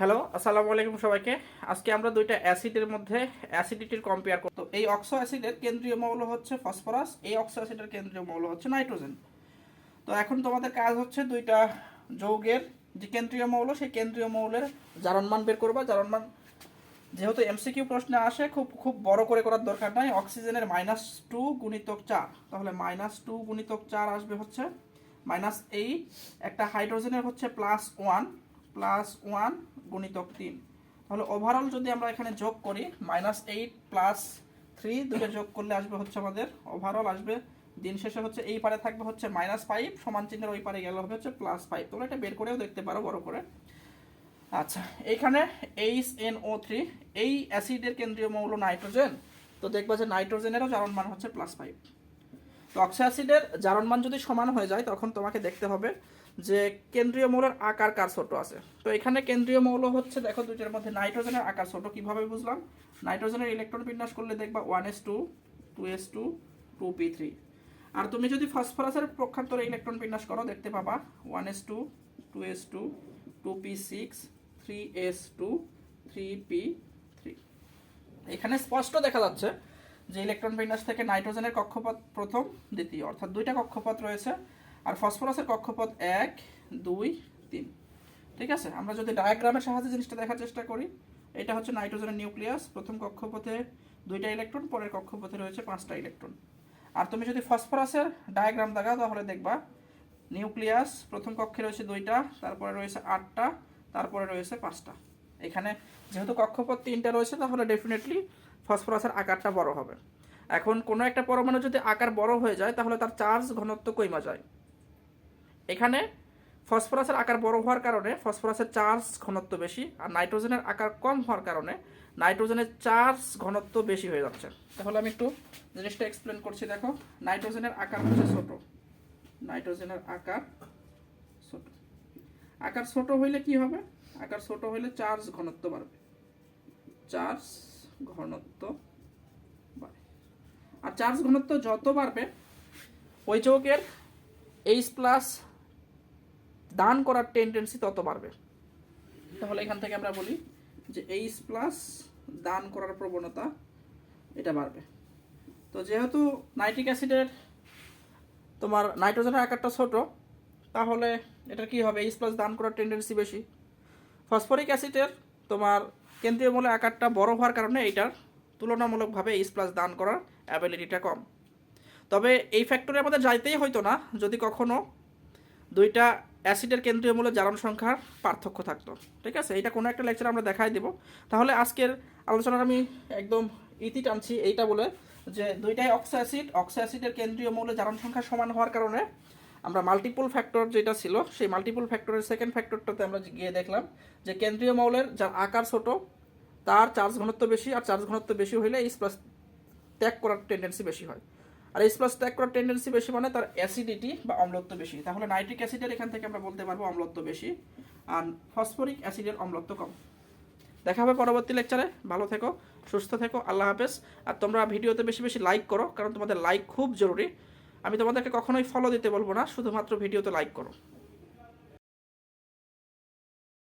Hello আসসালামু আলাইকুম সবাইকে। আজকে আমরা দুইটা অ্যাসিডের মধ্যে অ্যাসিডিটির কম্পেয়ার করব। এই অক্সো অ্যাসিডের কেন্দ্রীয় মৌল হচ্ছে ফসফরাস এই অক্সো অ্যাসিডের কেন্দ্রীয় মৌল হচ্ছে নাইট্রোজেন তো এখন তোমাদের কাজ হচ্ছে দুইটা যৌগের যে কেন্দ্রীয় মৌল, সেই কেন্দ্রীয় মৌলের জারণমান বের করবা। জারণমান যেহেতু এমসিকিউ প্রশ্নে আসে, খুব খুব বড় করে করার দরকার নাই। অক্সিজেনের মাইনাস টু গুণিতক চার। তাহলে মাইনাস টু গুণিতক চার আসবে হচ্ছে মাইনাস এইট একটা হাইড্রোজেনের হচ্ছে প্লাস ওয়ান প্লাস ওয়ান গুণিতক তিন। তাহলে ওভারঅল যদি আমরা এখানে যোগ করি মাইনাস এইট প্লাস থ্রি দুটো যোগ করলে আসবে হচ্ছে আমাদের ওভারঅল আসবে, দিন শেষে হচ্ছে এই পারে থাকবে হচ্ছে মাইনাস ফাইভ সমান চিহ্নের ওই পারে গেলে হবে হচ্ছে প্লাস ফাইভ তোমরা এটা বের করেও দেখতে পারো বড় করে। আচ্ছা এইখানে এইচ এন ও থ্রি এই অ্যাসিডের কেন্দ্রীয় মৌল নাইট্রোজেন তো দেখবা যে নাইট্রোজেনেরও জারণ মান হচ্ছে প্লাস ফাইভ তো অক্সি অ্যাসিডের জারণ মান যদি সমান হয়ে যায়, তখন তোমাকে দেখতে হবে যে কেন্দ্রীয় মৌলের আকার কার ছোট আছে। তো এখানে কেন্দ্রীয় মৌল হচ্ছে, দেখো দুইটার মধ্যে নাইট্রোজেনের আকার ছোট, কীভাবে বুঝলাম? নাইট্রোজেনের ইলেকট্রন বিন্যাস করলে দেখবা one s two two s two two p three. আর তুমি যদি ফসফরাসের পক্ষান্তরে ইলেকট্রন বিন্যাস করো, দেখতে পাবা one s two two s two two p six, three s two, three p three. এখানে স্পষ্ট দেখা যাচ্ছে যে ইলেকট্রন বিন্যাস থেকে নাইট্রোজেনের কক্ষপথ প্রথম, দ্বিতীয়, অর্থাৎ দুইটা কক্ষপথ রয়েছে, আর ফসফরাসের কক্ষপথ এক, দুই, তিন। ঠিক আছে? আমরা যদি ডায়াগ্রামের সাহায্যে জিনিসটা দেখার চেষ্টা করি, এটা হচ্ছে নাইট্রোজেনের নিউক্লিয়াস প্রথম কক্ষপথে দুইটা ইলেকট্রন পরের কক্ষপথে রয়েছে পাঁচটা ইলেকট্রন আর তুমি যদি ফসফরাসের ডায়াগ্রাম দেখাও, তাহলে দেখবা নিউক্লিয়াস প্রথম কক্ষে রয়েছে দুইটা, তারপরে রয়েছে আটটা, তারপরে রয়েছে পাঁচটা। এখানে যেহেতু কক্ষপথ তিনটা রয়েছে, তাহলে ডেফিনেটলি ফসফরাসের আকারটা বড় হবে। এখন কোনো একটা পরমাণু যদি আকার বড় হয়ে যায়, তাহলে তার চার্জ ঘনত্ব কইমা যায়। এখানে ফসফরাসের আকার বড় হওয়ার কারণে ফসফরাসের চার্জ ঘনত্ব বেশি, আর নাইট্রোজেনের আকার কম হওয়ার কারণে নাইট্রোজেনের চার্জ ঘনত্ব বেশি হয়ে যাচ্ছে। তাহলে আমি একটু জিনিসটা এক্সপ্লেন করছি, দেখো। নাইট্রোজেনের আকার হচ্ছে ছোট। নাইট্রোজেনের আকার ছোট। আকার ছোট হইলে কি হবে? আকার ছোট হইলে চার্জ ঘনত্ব বাড়বে। চার্জ ঘনত্ব বাড়ে। আর চার্জ ঘনত্ব যত বাড়বে, ওই যৌগের এইচ প্লাস দান করার টেন্ডেন্সি তত বাড়বে। তাহলে এখান থেকে আমরা বলি যে এইচ প্লাস দান করার প্রবণতা এটা বাড়বে। তো যেহেতু নাইট্রিক অ্যাসিডের তোমার নাইট্রোজেনের আকারটা ছোট, তাহলে এটা কি হবে? এইচ প্লাস দান করার টেন্ডেন্সি বেশি। ফসফরিক অ্যাসিডের তোমার কেন্দ্রীয় মূলের আকারটা বড় হওয়ার কারণে এইটার তুলনামূলকভাবে এইচ প্লাস দান করার অ্যাবিলিটিটা কম। তবে এই ফ্যাক্টরের আমাদের যাইতেই হইতো না, যদি কখনো দুইটা অ্যাসিডের কেন্দ্রীয় মূলের জারণ সংখ্যার পার্থক্য থাকতো। ঠিক আছে? এটা কোনো একটা লেকচার আমরা দেখাই দেব। তাহলে আজকের আলোচনার আমি একদম ইতি টানছি এইটা বলে যে দুইটাই অক্সো অ্যাসিড অক্সো অ্যাসিডের কেন্দ্রীয় মৌলের জারণ সংখ্যা সমান হওয়ার কারণে আমরা মাল্টিপল ফ্যাক্টর যেটা ছিল, সেই মাল্টিপল ফ্যাক্টরের সেকেন্ড ফ্যাক্টরটাতে আমরা গিয়ে দেখলাম যে কেন্দ্রীয় মৌলের যার আকার ছোট, তার চার্জ ঘনত্ব বেশি আর চার্জ ঘনত্ব বেশি হইলে এইচ প্লাস ত্যাগ করার টেন্ডেন্সি বেশি হয়। আর এইচ প্লাস ত্যাগ করার টেন্ডেন্সি বেশি মানে তার অ্যাসিডিটি বা অম্লত্ব বেশি। তাহলে নাইট্রিক অ্যাসিডের এখান থেকে আমরা বলতে পারব অম্লত্ব বেশি আর ফসফরিক অ্যাসিডের অম্লত্ব কম। দেখা হবে পরবর্তী লেকচারে ভালো থেকো, সুস্থ থেকো, আল্লাহ হাফেজ। আর তোমরা ভিডিওতে বেশি বেশি লাইক করো, কারণ তোমাদের লাইক খুব জরুরি। আমি তোমাদেরকে কখনোই ফলো দিতে বলব না শুধুমাত্র ভিডিওতে লাইক করো।